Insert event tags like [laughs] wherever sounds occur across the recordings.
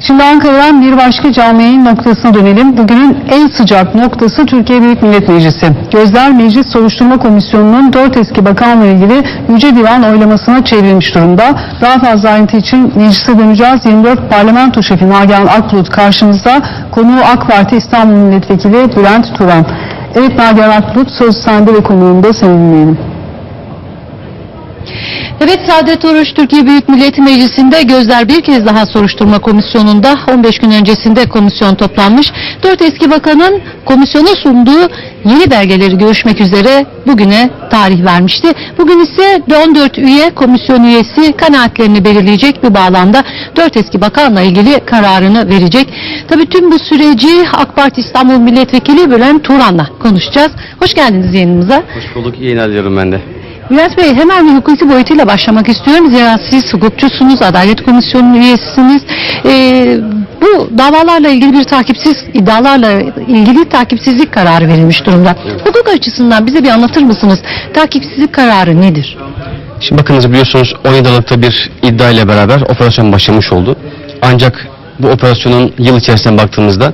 Şimdi Ankara'dan bir başka canlı yayın noktasına dönelim. Bugünün en sıcak noktası Türkiye Büyük Millet Meclisi. Gözler Meclis Soruşturma Komisyonu'nun 4 eski bakanla ilgili Yüce Divan oylamasına çevrilmiş durumda. Daha fazla ayrıntı için meclise döneceğiz. 24 Parlamento Şefi Nagihan Akbulut karşımızda. Konuğu AK Parti İstanbul Milletvekili Bülent Turan. Evet Nagihan Akbulut söz sende ve konuğunda seni dinleyelim. Evet Saadet Oruç Türkiye Büyük Millet Meclisi'nde gözler bir kez daha soruşturma komisyonunda 15 gün öncesinde komisyon toplanmış. 4 eski bakanın komisyona sunduğu yeni belgeleri görüşmek üzere bugüne tarih vermişti. Bugün ise 14 üye komisyon üyesi kanaatlerini belirleyecek bir bağlamda 4 eski bakanla ilgili kararını verecek. Tabii tüm bu süreci AK Parti İstanbul Milletvekili Bülent Turan'la konuşacağız. Hoş geldiniz yayınımıza. Hoş bulduk. İyi yayınlar diliyorum ben de. Bülent Bey hemen bir hukuki boyutuyla başlamak istiyorum. Zira siz hukukçusunuz, Adalet Komisyonu üyesisiniz. Ee, bu davalarla ilgili bir takipsiz, iddialarla ilgili takipsizlik kararı verilmiş durumda. Hukuk açısından bize bir anlatır mısınız? Takipsizlik kararı nedir? Şimdi bakınız biliyorsunuz 17 Aralık'ta bir iddia ile beraber operasyon başlamış oldu. Ancak bu operasyonun yıl içerisinde baktığımızda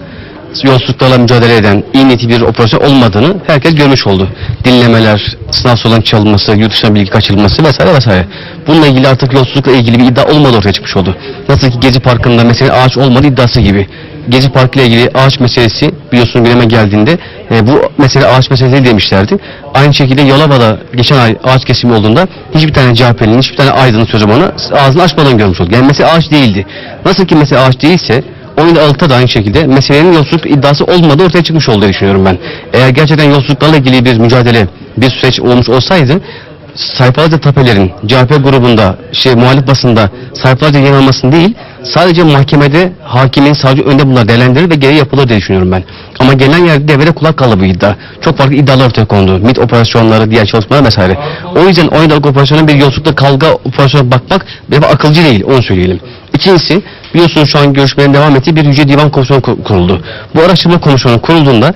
yolsuzluklarla mücadele eden iyi niyetli bir operasyon olmadığını herkes görmüş oldu. Dinlemeler, sınav sorularının çalınması, yurt dışına bilgi kaçırılması vesaire vesaire. Bununla ilgili artık yolsuzlukla ilgili bir iddia olmadığı ortaya çıkmış oldu. Nasıl ki Gezi Parkı'nda mesela ağaç olmadı iddiası gibi. Gezi Parkı ile ilgili ağaç meselesi biliyorsunuz gündeme geldiğinde e, bu mesele ağaç meselesi demişlerdi. Aynı şekilde Yalova'da geçen ay ağaç kesimi olduğunda hiçbir tane CHP'nin, hiçbir tane aydının sözü bana ağzını açmadan görmüş olduk. Yani mesele ağaç değildi. Nasıl ki mesele ağaç değilse 17 Aralık'ta da aynı şekilde meselenin yolsuzluk iddiası olmadığı ortaya çıkmış olduğu düşünüyorum ben. Eğer gerçekten yolsuzluklarla ilgili bir mücadele, bir süreç olmuş olsaydı sayfalarca tapelerin CHP grubunda, şey muhalif basında sayfalarca yer değil, sadece mahkemede hakimin savcı önünde bunlar değerlendirir ve gereği yapılır diye düşünüyorum ben. Ama gelen yerde devrede kulak kaldı bu iddia. Çok farklı iddialar ortaya kondu. MIT operasyonları, diğer çalışmalar vesaire. O yüzden 17 Aralık operasyonuna bir yolsuzlukla kavga operasyona bakmak bir akılcı değil, onu söyleyelim. İkincisi, biliyorsunuz şu an görüşmelerin devam ettiği bir Yüce Divan Komisyonu ku- kuruldu. Bu araştırma komisyonu kurulduğunda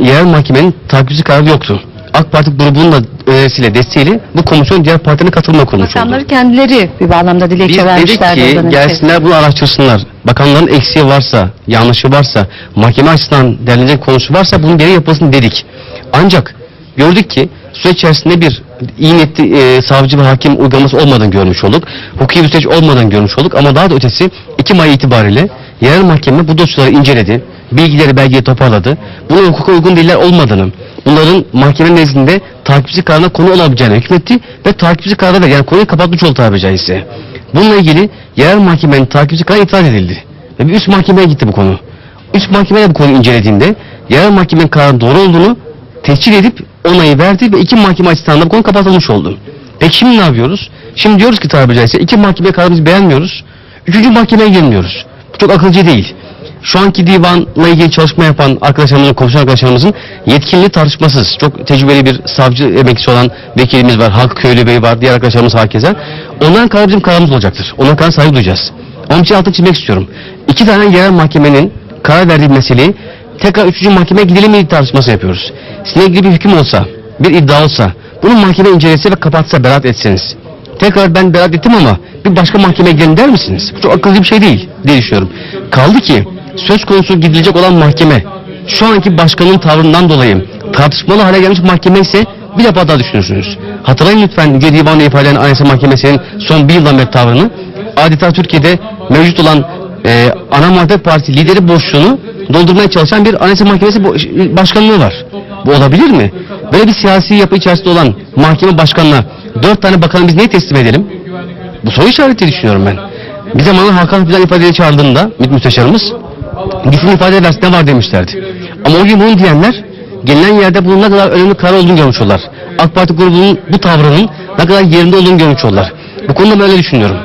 yerel mahkemenin takipçi kararı yoktu. AK Parti grubunun da önerisiyle, desteğiyle bu komisyon diğer partilerin katılımına kurulmuş oldu. Bakanları kendileri bir bağlamda Biz dilekçe dedik vermişlerdi. ki ondan önce. gelsinler bunu araştırsınlar. Bakanların eksiği varsa, yanlışı varsa, mahkeme açısından değerlenecek konusu varsa bunun gereği yapılsın dedik. Ancak gördük ki süreç içerisinde bir iyi niyetli e, savcı ve hakim uygulaması olmadığını görmüş olduk. Hukuki bir süreç olmadığını görmüş olduk ama daha da ötesi 2 May itibariyle yerel mahkeme bu dosyaları inceledi. Bilgileri belgeyi toparladı. Bunun hukuka uygun değiller olmadığını, bunların mahkeme nezdinde takipçi kararına konu olabileceğine hükmetti ve takipçi kararı da yani konuyu kapatmış oldu tabiri caizse. Bununla ilgili yerel mahkemenin takipçi kararı itiraz edildi. Ve bir üst mahkemeye gitti bu konu. Üst mahkeme de bu konuyu incelediğinde yerel mahkemenin kararının doğru olduğunu tescil edip onayı verdi ve iki mahkeme açısından da bu konu kapatılmış oldu. Peki şimdi ne yapıyoruz? Şimdi diyoruz ki tabiri caizse iki mahkeme kararımızı beğenmiyoruz. Üçüncü mahkemeye girmiyoruz. Bu çok akılcı değil. Şu anki divanla ilgili çalışma yapan arkadaşlarımızın, komisyon arkadaşlarımızın yetkinliği tartışmasız. Çok tecrübeli bir savcı emeklisi olan vekilimiz var. Halk Köylü Bey var. Diğer arkadaşlarımız hakeza. Onların kararı bizim kararımız olacaktır. Onların kararına saygı duyacağız. Onun için altını çizmek istiyorum. İki tane yerel mahkemenin karar verdiği meseleyi tekrar üçüncü mahkemeye gidelim mi tartışması yapıyoruz. Sizinle ilgili bir hüküm olsa, bir iddia olsa, bunu mahkeme incelese ve kapatsa, beraat etseniz. Tekrar ben beraat ettim ama bir başka mahkemeye gidelim der misiniz? Bu çok akılcı bir şey değil diye düşünüyorum. Kaldı ki söz konusu gidilecek olan mahkeme şu anki başkanın tavrından dolayı tartışmalı hale gelmiş mahkeme ise bir defa daha düşünürsünüz. Hatırlayın lütfen Yüce Divan'la ifade eden Anayasa Mahkemesi'nin son bir yıldan beri tavrını. Adeta Türkiye'de mevcut olan e, ana muhalefet parti lideri boşluğunu doldurmaya çalışan bir Anayasa Mahkemesi başkanlığı var. Bu olabilir mi? Böyle bir siyasi yapı içerisinde olan mahkeme başkanına dört tane bakanı biz neyi teslim edelim? Bu soru işareti düşünüyorum ben. Bir zamanlar Hakan Fidan ifadeye çağırdığında müsteşarımız gitsin ifade edersin ne var demişlerdi. Ama o gün bunu diyenler gelinen yerde bunun ne kadar önemli karar olduğunu görmüş oldular. AK Parti grubunun bu tavrının ne kadar yerinde olduğunu görmüş oldular. Bu konuda böyle düşünüyorum.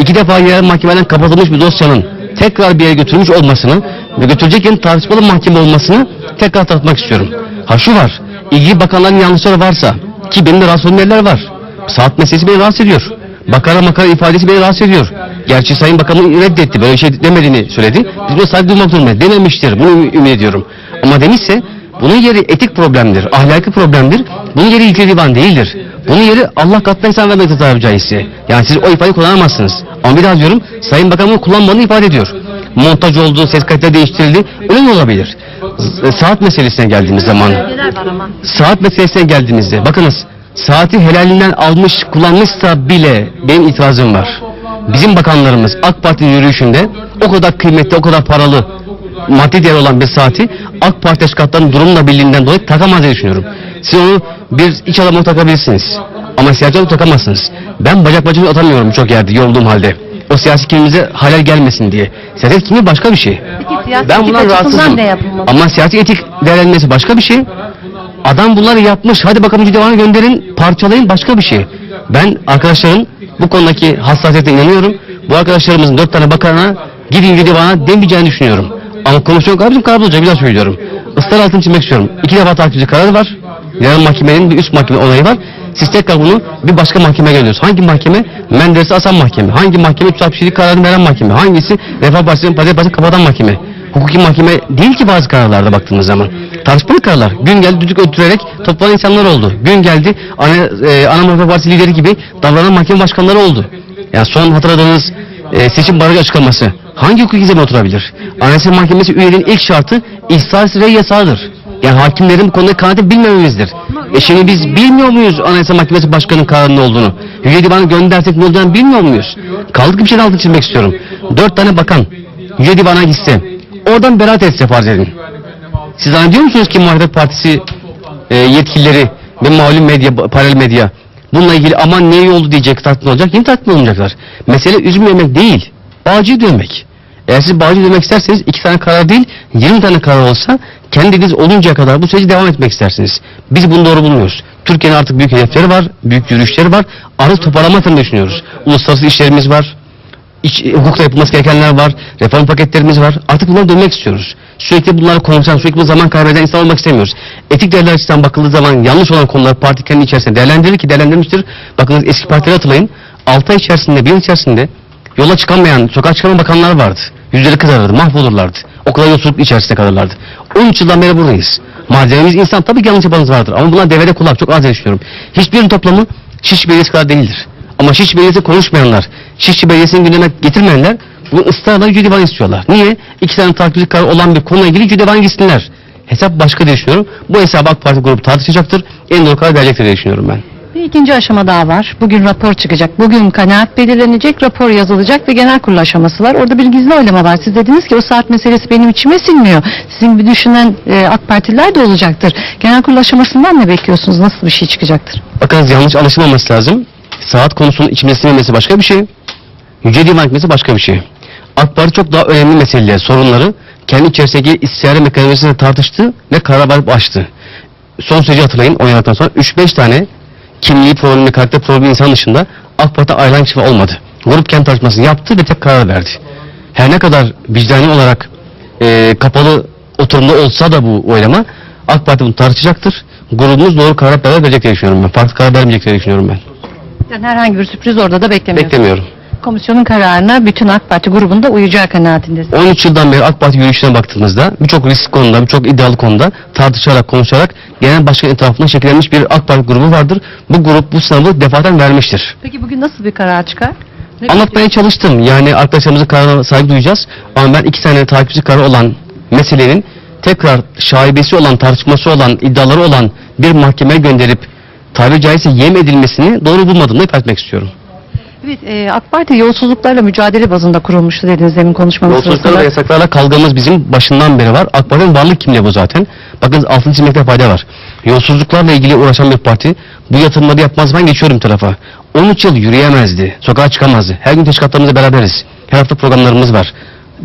İki defa yerel mahkemeden kapatılmış bir dosyanın tekrar bir yere götürülmüş olmasını ve götürecek yerin tartışmalı mahkeme olmasını tekrar tartmak istiyorum. Ha şu var, ilgili bakanların yanlışları varsa ki benim de rahatsız yerler var. Saat meselesi beni rahatsız ediyor. Bakara makara ifadesi beni rahatsız ediyor. Gerçi Sayın Bakanı reddetti. Böyle şey demediğini söyledi. Biz buna saygı duymak durumundayız. Dememiştir. Bunu ümit ediyorum. Ama demişse bunun yeri etik problemdir. Ahlaki problemdir. Bunun yeri yüce divan değildir. Bunun yeri Allah katına insan vermekte tabiri caizse. Yani siz o ifadeyi kullanamazsınız. Ama bir daha diyorum Sayın Bakan bunu kullanmadığını ifade ediyor. montaj oldu, ses kalite değiştirildi. Öyle olabilir? Z- Saat meselesine geldiğimiz zaman. Saat meselesine geldiğimizde bakınız saati helalinden almış kullanmışsa bile benim itirazım var. Bizim bakanlarımız AK Parti yürüyüşünde o kadar kıymetli, o kadar paralı maddi değer olan bir saati AK Parti teşkilatlarının durumla birliğinden dolayı takamaz diye düşünüyorum. Siz onu bir iç adamı takabilirsiniz. Ama siyasi adamı takamazsınız. Ben bacak bacımı atamıyorum çok yerde yorulduğum halde. O siyasi kimliğimize halel gelmesin diye. Siyaset kimliği başka bir şey. Ben bundan rahatsızım. Ama siyasi etik değerlenmesi başka bir şey. Adam bunları yapmış. Hadi bakalım civanı gönderin, parçalayın başka bir şey. Ben arkadaşların bu konudaki hassasiyete inanıyorum. Bu arkadaşlarımızın dört tane bakanına gidin divana demeyeceğini düşünüyorum. Ama kararı bizim karar olacak bir daha söylüyorum. Israr altını çizmek istiyorum. İki defa takipçi kararı var. Yarın mahkemenin bir üst mahkeme onayı var. Siz tekrar bunu bir başka mahkemeye gönderiyorsunuz. Hangi mahkeme? Menderes'i asan mahkeme. Hangi mahkeme? 367 kararını veren mahkeme. Hangisi? Refah Partisi'nin Pazar Partisi'ni kapatan mahkeme. Hukuki mahkeme değil ki bazı kararlarda baktığımız zaman. Tartışmalı kararlar. Gün geldi düdük öttürerek toplanan insanlar oldu. Gün geldi ana, e, ana muhalefet partisi lideri gibi davranan mahkeme başkanları oldu. Yani son hatırladığınız e, seçim barajı açıklaması. Hangi hukuki zemin oturabilir? Anayasa Mahkemesi üyeliğinin ilk şartı ihsas ve yasağıdır. Yani hakimlerin bu konuda kanaati bilmememizdir. E şimdi biz bilmiyor muyuz Anayasa Mahkemesi Başkanı'nın kararının olduğunu? Yüce Divanı göndersek ne olacağını bilmiyor muyuz? Kaldık bir şey altı çizmek istiyorum. Dört tane bakan Yüce Divan'a gitse, oradan beraat etse farz edin. Siz zannediyor musunuz ki muhalefet partisi e, yetkilileri ve malum medya, paralel medya bununla ilgili aman ne oldu diyecek tatmin olacak, yine tatmin olmayacaklar. Mesele üzüm yemek değil, bağcıyı dövmek. Eğer siz bağcı dövmek isterseniz iki tane karar değil, 20 tane karar olsa kendiniz oluncaya kadar bu süreci devam etmek istersiniz. Biz bunu doğru bulmuyoruz. Türkiye'nin artık büyük hedefleri var, büyük yürüyüşleri var. Arız toparlamak düşünüyoruz. Uluslararası işlerimiz var, iç, e, hukukta yapılması gerekenler var, reform paketlerimiz var. Artık bunlara dönmek istiyoruz. Sürekli bunları konuşan, sürekli bu zaman kaybeden insan olmak istemiyoruz. Etik değerler açısından bakıldığı zaman yanlış olan konular parti kendi içerisinde değerlendirir ki değerlendirmiştir. Bakınız eski partileri hatırlayın. 6 ay içerisinde, bir yıl içerisinde yola çıkamayan, sokağa çıkamayan bakanlar vardı. Yüzleri kızarırdı, mahvolurlardı. O kadar içerisinde kalırlardı. 13 yıldan beri buradayız. Malzememiz insan tabii ki yanlış yapanız vardır. Ama bunlar devede kulak çok az yaşıyorum. Hiçbirinin toplamı Şiş Belediyesi kadar değildir. Ama Şiş Belediyesi konuşmayanlar, Şişli Belediyesi'nin gündeme getirmeyenler bu ısrarla Yüce istiyorlar. Niye? İki tane takipçi kararı olan bir konuyla ilgili Yüce gitsinler. Hesap başka diye düşünüyorum. Bu hesabı AK Parti grubu tartışacaktır. En doğru karar verecektir diye düşünüyorum ben. Bir ikinci aşama daha var. Bugün rapor çıkacak. Bugün kanaat belirlenecek, rapor yazılacak ve genel kurulu aşaması var. Orada bir gizli oylama var. Siz dediniz ki o saat meselesi benim içime sinmiyor. Sizin bir düşünen e, AK Partililer de olacaktır. Genel kurulu aşamasından ne bekliyorsunuz? Nasıl bir şey çıkacaktır? Bakınız yanlış anlaşılmaması lazım. Saat konusunun içime sinmemesi başka bir şey. Yüce Divan Hükmeti başka bir şey. AK Parti çok daha önemli meseleleri, sorunları kendi içerisindeki istişare mekanizmasıyla tartıştı ve karar verip açtı. Son süreci hatırlayın oynadıktan sonra 3-5 tane kimliği problemi, karakter problemi insan dışında AK Parti ayrılan kişi olmadı. Grup kendi tartışmasını yaptı ve tek karar verdi. Her ne kadar vicdani olarak e, kapalı oturumda olsa da bu oylama AK Parti bunu tartışacaktır. Grubumuz doğru karar verecek diye düşünüyorum ben. Farklı karar vermeyecek diye düşünüyorum ben. Yani herhangi bir sürpriz orada da beklemiyorsunuz. Beklemiyorum. Komisyonun kararına bütün AK Parti grubunda uyacağı kanaatindesiniz. 13 yıldan beri AK Parti yürüyüşüne baktığımızda birçok risk konuda, birçok iddialı konuda tartışarak, konuşarak genel başkan etrafında şekillenmiş bir AK Parti grubu vardır. Bu grup bu sınavı defaten vermiştir. Peki bugün nasıl bir karar çıkar? Ne Anlatmaya çalıştım. Yani arkadaşlarımızın kararına saygı duyacağız. Ama ben iki tane takipçi kararı olan meselenin tekrar şaibesi olan, tartışması olan, iddiaları olan bir mahkemeye gönderip tabiri caizse yem edilmesini doğru bulmadığımı ifade etmek istiyorum. Evet, e, AK Parti yolsuzluklarla mücadele bazında kurulmuştu dediniz demin konuşmanız Yolsuzluklarla sırasında. ve yasaklarla kavgamız bizim başından beri var. AK Parti'nin varlık kimliği bu zaten. Bakın altın çizmekte fayda var. Yolsuzluklarla ilgili uğraşan bir parti bu yatırımları yapmaz ben geçiyorum tarafa. 13 yıl yürüyemezdi. Sokağa çıkamazdı. Her gün teşkilatlarımızla beraberiz. Her hafta programlarımız var.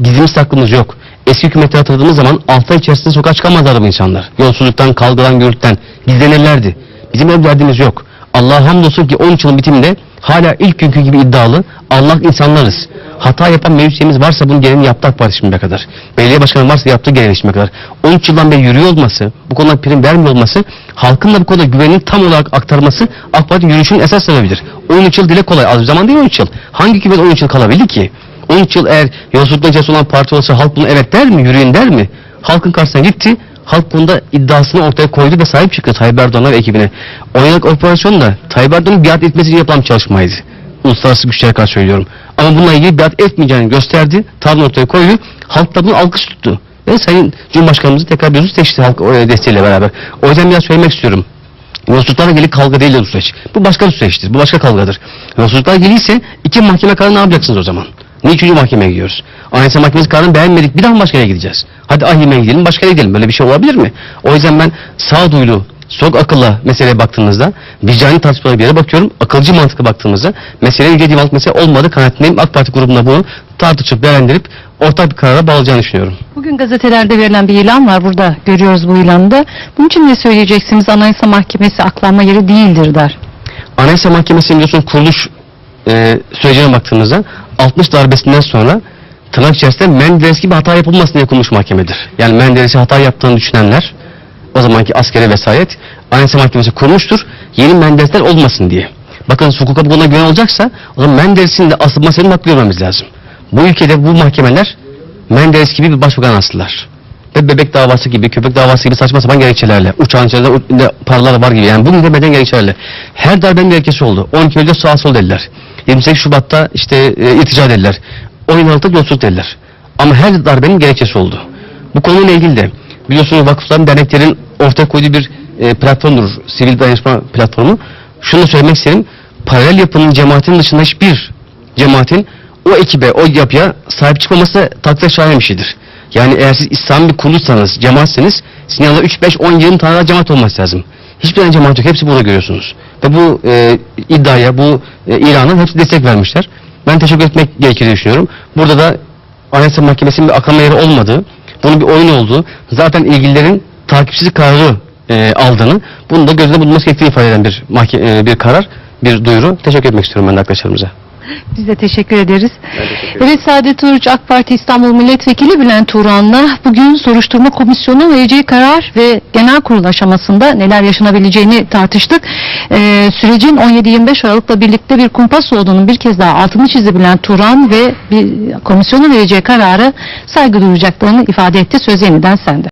Gizlimiz saklımız yok. Eski hükümeti hatırladığımız zaman 6 ay içerisinde sokağa çıkamazlardı bu insanlar. Yolsuzluktan, kavgadan, gürültüden gizlenirlerdi. Bizim öyle derdimiz yok. Allah'a hamdolsun ki 13 yılın bitiminde hala ilk günkü gibi iddialı Allah insanlarız. Hata yapan meclisimiz varsa bunun gereğini yaptı AK Parti şimdiye kadar. Belediye başkanı varsa yaptığı gereğini şimdiye kadar. 13 yıldan beri yürüyor olması, bu konuda prim vermiyor olması, halkın da bu konuda güvenini tam olarak aktarması AK Parti yürüyüşünün esas sebebidir. 13 yıl dile kolay, az bir zaman değil 13 yıl. Hangi hükümet 13 yıl kalabildi ki? 13 yıl eğer yolsuzlukla cesur olan parti olsa halk bunu evet der mi, yürüyün der mi? Halkın karşısına gitti, halk bunda iddiasını ortaya koydu ve sahip çıktı Tayyip Erdoğan'a ve ekibine. Oynak operasyon da Tayyip Erdoğan'ın biat etmesi için yapılan çalışmaydı. uluslararası güçlere karşı söylüyorum. Ama bununla ilgili biat etmeyeceğini gösterdi. Tavrını ortaya koydu. Halk da bunu alkış tuttu. Ve Sayın Cumhurbaşkanımızı tekrar yüz seçti halk e, desteğiyle beraber. O yüzden biraz söylemek istiyorum. Yolsuzluklarla ilgili kavga değildir bu süreç. Bu başka bir süreçtir. Bu başka kavgadır. Yolsuzluklarla ilgili ise iki mahkeme kararı ne yapacaksınız o zaman? Niye üçüncü mahkemeye gidiyoruz? Anayasa Mahkemesi kararını beğenmedik. Bir daha mı başka yere gideceğiz? Hadi ahime gidelim başka yere gidelim. Böyle bir şey olabilir mi? O yüzden ben sağduyulu, sok akılla meseleye baktığımızda vicdani tartışmalara bir yere bakıyorum. Akılcı mantıkla baktığımızda mesele yüce divanlık mesele olmadı kanaatindeyim. AK Parti grubunda bunu tartışıp değerlendirip ortak bir karara bağlayacağını düşünüyorum. Bugün gazetelerde verilen bir ilan var. Burada görüyoruz bu ilanı Bunun için ne söyleyeceksiniz? Anayasa Mahkemesi aklanma yeri değildir der. Anayasa Mahkemesi'nin biliyorsunuz kuruluş e, sürecine baktığımızda 60 darbesinden sonra tırnak içerisinde Menderes gibi hata yapılmasın diye kurulmuş mahkemedir. Yani Menderes'i hata yaptığını düşünenler o zamanki askeri vesayet Anayasa Mahkemesi kurmuştur. Yeni Menderesler olmasın diye. Bakın hukuka bu konuda güven olacaksa o zaman Menderes'in de asılma haklı görmemiz lazım. Bu ülkede bu mahkemeler Menderes gibi bir başbakan astılar. Ve bebek davası gibi, köpek davası gibi saçma sapan gerekçelerle, uçağın içerisinde paralar var gibi. Yani bugün demeden gerekçelerle. Her darbenin gerekçesi oldu. 12 Eylül'de sağ sol dediler. 28 Şubat'ta işte e, irtica dediler. 16'da yolsuzluk dediler. Ama her darbenin gerekçesi oldu. Bu konuyla ilgili de biliyorsunuz vakıfların, derneklerin ortaya koyduğu bir e, platformdur. Sivil dayanışma platformu. Şunu söylemek isterim. Paralel yapının cemaatin dışında hiçbir cemaatin o ekibe, o yapıya sahip çıkmaması takdir şayan bir şeydir. Yani eğer siz İslam bir kuruluşsanız, cemaatseniz sizin yanında 3, 5, 10, 20 tane cemaat olması lazım. Hiçbir tane cemaat yok. Hepsi burada görüyorsunuz. Ve bu e, iddiaya, bu e, ilanın hepsi destek vermişler. Ben teşekkür etmek gerekir düşünüyorum. Burada da Anayasa Mahkemesi'nin bir akama yeri olmadığı, bunun bir oyun olduğu, zaten ilgililerin takipsiz kararı e, aldığını, bunu da gözle bulunması gerektiğini ifade eden bir, mahke- e, bir karar, bir duyuru. Teşekkür etmek istiyorum ben de arkadaşlarımıza. [laughs] Biz de teşekkür ederiz. Evet Saadet Oruç AK Parti İstanbul Milletvekili Bülent Turan'la bugün soruşturma komisyonu vereceği karar ve genel kurul aşamasında neler yaşanabileceğini tartıştık. Ee, sürecin 17-25 Aralık'la birlikte bir kumpas olduğunu bir kez daha altını çizdi Bülent Turan ve bir komisyonun vereceği kararı saygı duyacaklarını ifade etti. Söz yeniden sende.